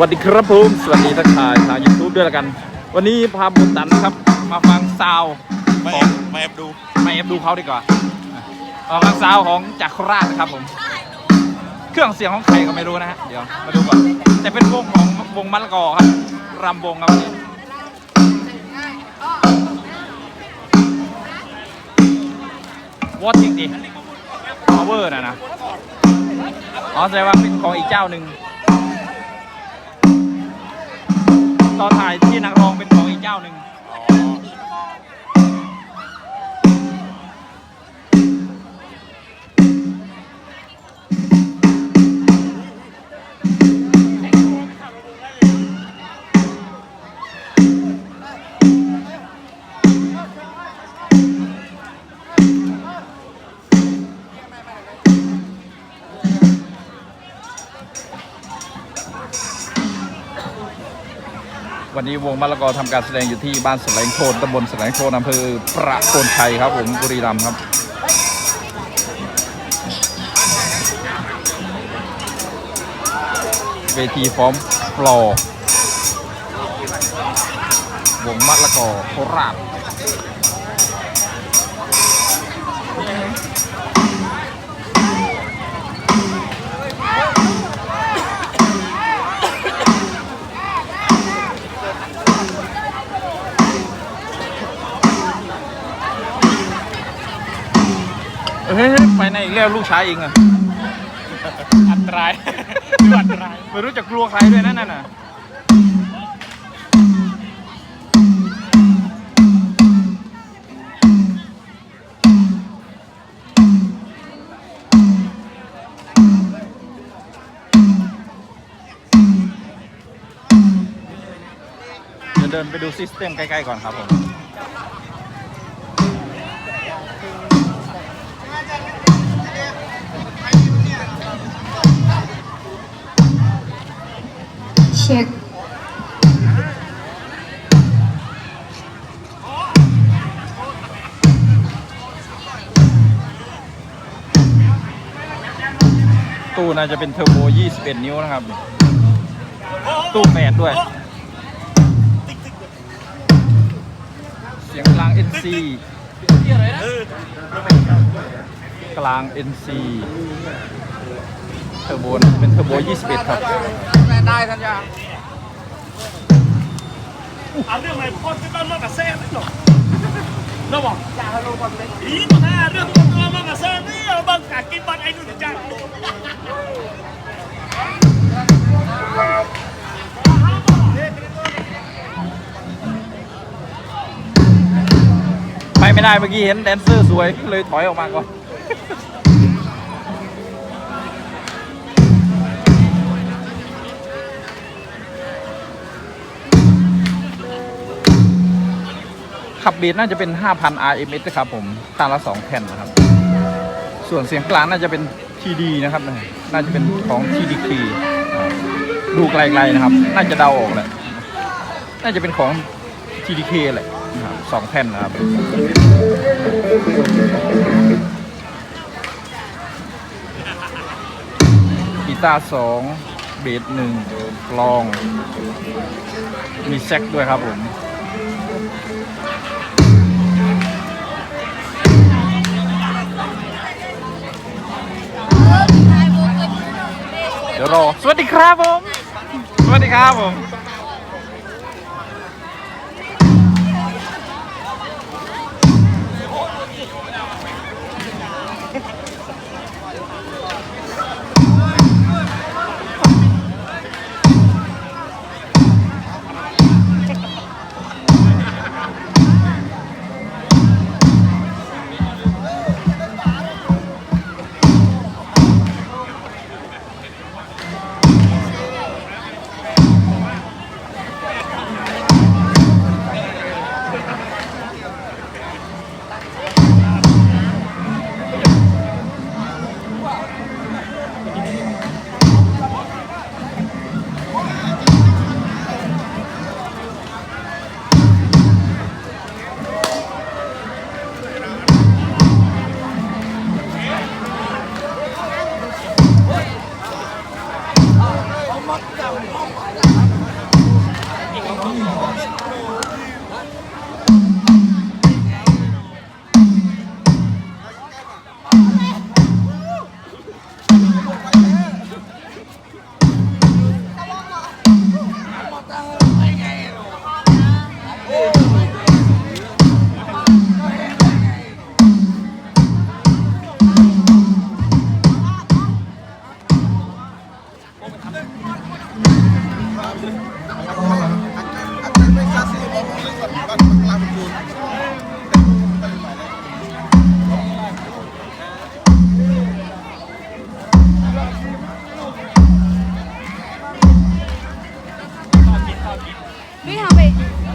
วัสดีครับผมสวัสดีทักทายทางยูทูบด้วยละกัน วันนี้พาบุญตันนะครับ มาฟังซาวด์มาขแอองบมาแอบดูมาเอฟดูเขาดีกว่ามาฟังซาวด์ของจักรราชนะครับผม เครื่องเสียงของใครก็ไม่รู้นะฮะเดี๋ยวมาดูก่อนแต่เป็นวงของวงมะละกอครับรำวงครับวันนี้วอตจริงดิพาวเวอร์นะนะอ๋อแสดงว่าเป็นของอีกเจ้าหนึ่ง ตอนถ่ายที่นักร้องเป็นของอีกเจ้าหนึ่ง วันนี้วงมะละกอทำการแสดงอยู่ที่บ้านสแสลงโคนตำบลสแสลงโคนอำเภอประโคนชัยครับผมบุรีรัมย์ครับเวทีพร้อมปลอวงมะละกอโคราช ไปไหนอีกแล้วลูกชายเองอะอันตรายอันตรายไม่รู้จะกลัวใครด้วยนั่นน่ะเดี๋ยวเดินไปดูซิสเต็มใกล้ๆก่อนครับผม เช็คตู้น่าจะเป็นเทอร์โบ 21 นิ้วนะครับ ตู้แปดด้วย เสียงกลาง NC กลาง NC เทอร์โบน่าจะเป็นเทอร์โบ 21 ครับ ได้ทันยาเอาเรื่องอะไรพ่อจะต้องเลิกกับแซ่ไม่หรอกเราบอกอย่าลงก่อนเลยอีตัวหน้าเรื่องตัวตัวมากกับแซ่นี่เอาบังกัดกินบันไอ้นู่นจังไปไม่ได้เมื่อกี้เห็นแดนเซอร์สวยเลยถอยออกมาก่อน ขับเบีดน่าจะเป็น 5,000 RMS นะครับผมตางละ 2 แผ่นนะครับ ส่วนเสียงกลางน่าจะเป็น TD นะครับ น่าจะเป็นของ TDK ดูไกลๆนะครับ น่าจะเดาออกแหละน่าจะเป็นของ TDK แหละนะครับสองแผ่นนะครับกีตาร์สองเบสหนึ่งกลอง มีแซกด้วยครับผม เดี๋ยวรอ สวัสดีครับผม สวัสดีครับผม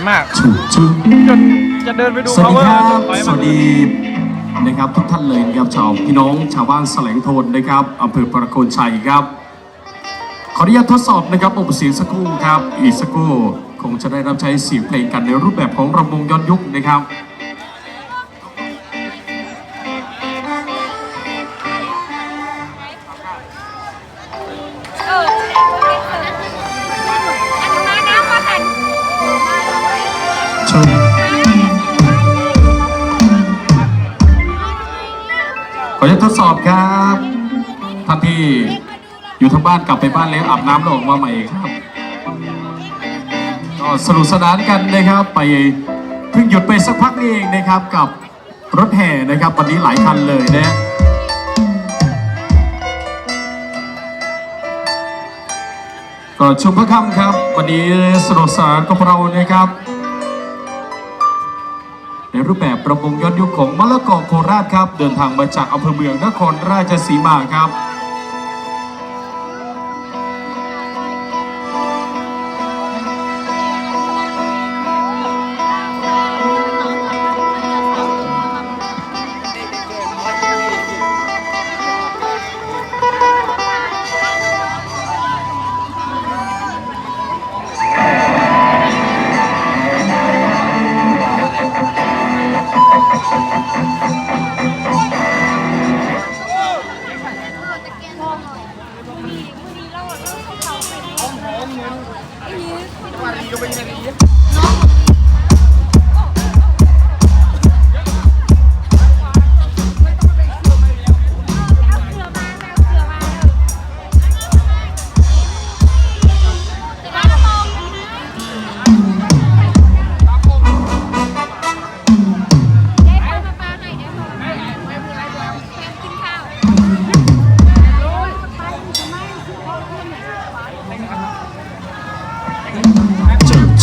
วยมากชุบชุบจนจะเดินไปดูสวัสดี power ครับจนถอยสมาวัสดีนะครับทุกท่านเลยนะครับชาวพี่น้องชาวบ้านแสลงโทนนะครับอำเภอประโคนชัยครับ ขออนุญาตทดสอบนะครับอุปเสียงสักครู่ครับ อีกสักครู่คงจะได้รับใช้เสียงเพลงกันในรูปแบบของรำวงย้อนยุคนะครับ ขออนุญาตทดสอบครับท่านที่อยู่ทางบ้านกลับไปบ้านแล้วอาบน้ำแล้วออกมาใหม่ครับก็สนุกสนานกันนะครับไปเพิ่งหยุดไปสักพักนี่เองนะครับกับรถแห่นะครับวันนี้หลายคันเลยนะก็ชุมพระคำครับ วันนี้สนุกสนานกับเรานะครับ ในรูปแบบประมงย้อนยุคของมะละกอโคราชครับ เดินทางมาจากอำเภอเมืองนครราชสีมาครับ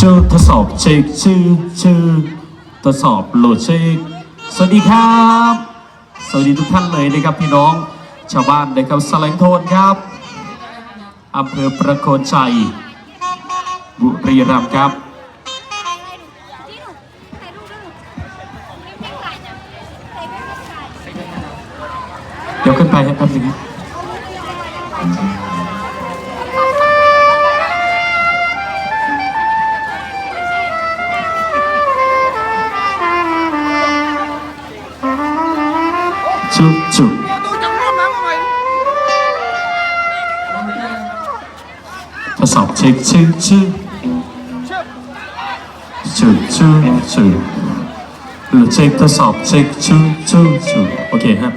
เจอชื่อทดสอบเช็คชื่อชื่อทดสอบโหลดเช็คสวัสดีครับ สวัสดีทุกท่านเลยนะครับพี่น้อง ชาวบ้านนะครับแสลงโทนครับอำเภอประโคนชัย บุรีรัมย์ครับเดี๋ยวขึ้นไปครับแป๊บนึงครับ จุ๊บจุ๊บทดสอบเช็คชื่อชื่อชื่อชื่อชื่อหรือเช็คทดสอบเช็คชื่อชื่อชื่อโอเคครับ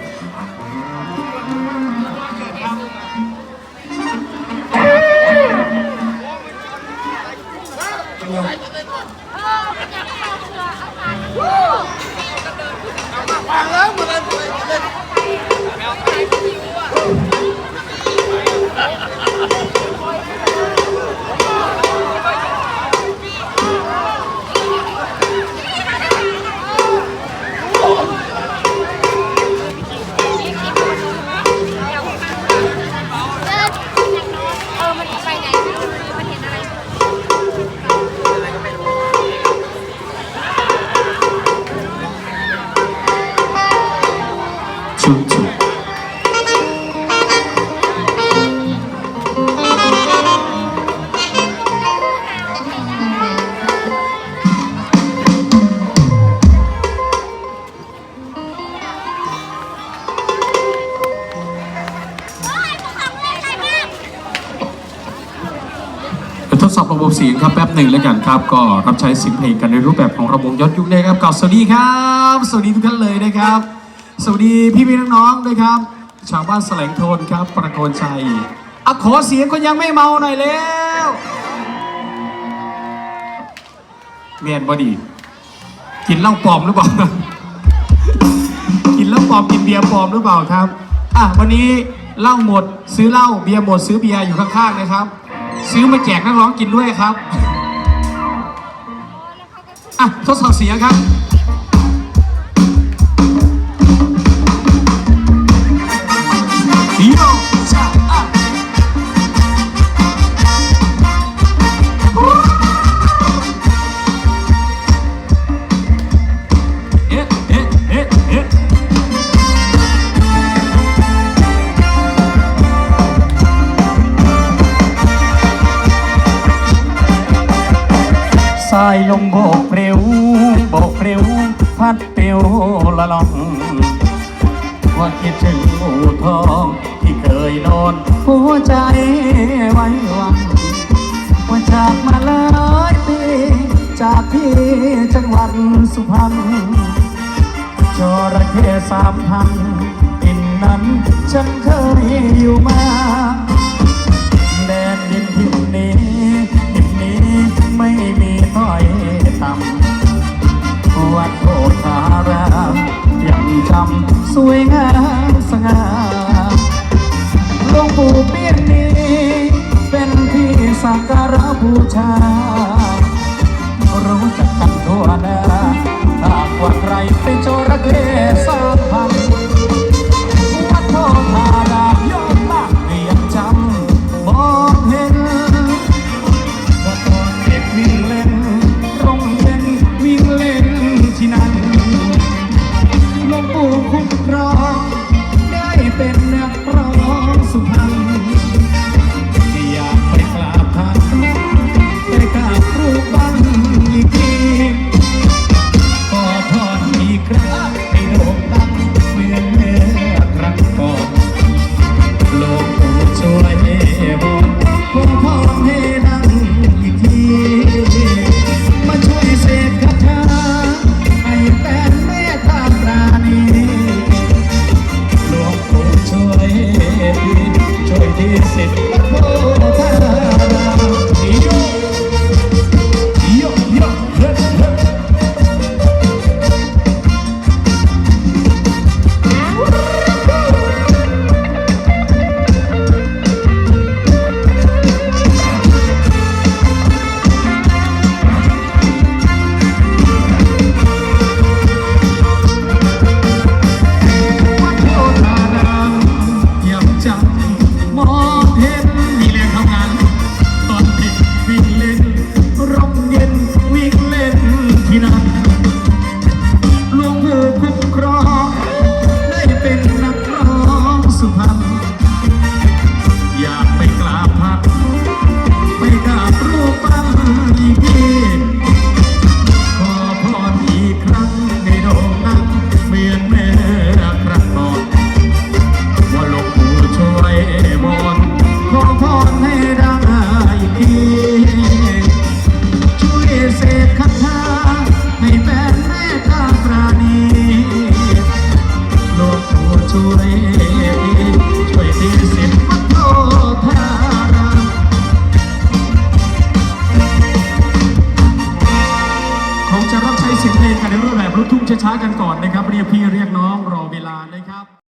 เดี๋ยวทดสอบระบบเสียงครับแป๊บหนึ่งแล้วกันครับ ก็รับใช้เสียงเพลงกันในรูปแบบของระบบย้อนยุคเลยครับกล่าวสวัสดีครับ สวัสดีทุกท่านเลยนะครับ สวัสดีพี่พี่น้องๆด้วยครับ ชาวบ้านแสลงโทนครับ ประโคนชัยอะขอเสียงคนยังไม่เมาหน่อยแล้วเมียนบอดีกินเหล้าปลอมหรือเปล่า กินเหล้าปลอมกินเบียร์ปลอมหรือเปล่าครับ อะวันนี้เหล้าหมดซื้อเหล้าเบียร์หมดซื้อเบียร์อยู่ข้างๆนะครับ ซื้อมาแจกนักร้องกินด้วยครับ อะ ทดสอบเสียงครับ สายลมโบกเร็วโบกเร็ว พัดเปลวละลองว่าคิดถึงหมู่ทอง ที่เคยนอนหัวใจไว้วันว่าจากมาหลายปีจากที่จังหวัดสุพรรณจระเข้สามพันอินนั้น ฉันเคยอยู่มา ซ้ำวัดโพธารามยังจำสวยงามสง่าหลวงปู่เปี้ยนนี้ เป็นที่สักการะบูชา รู้จักกันทั่วหน้าหากว่าใครเป็นจระเข้สาพัน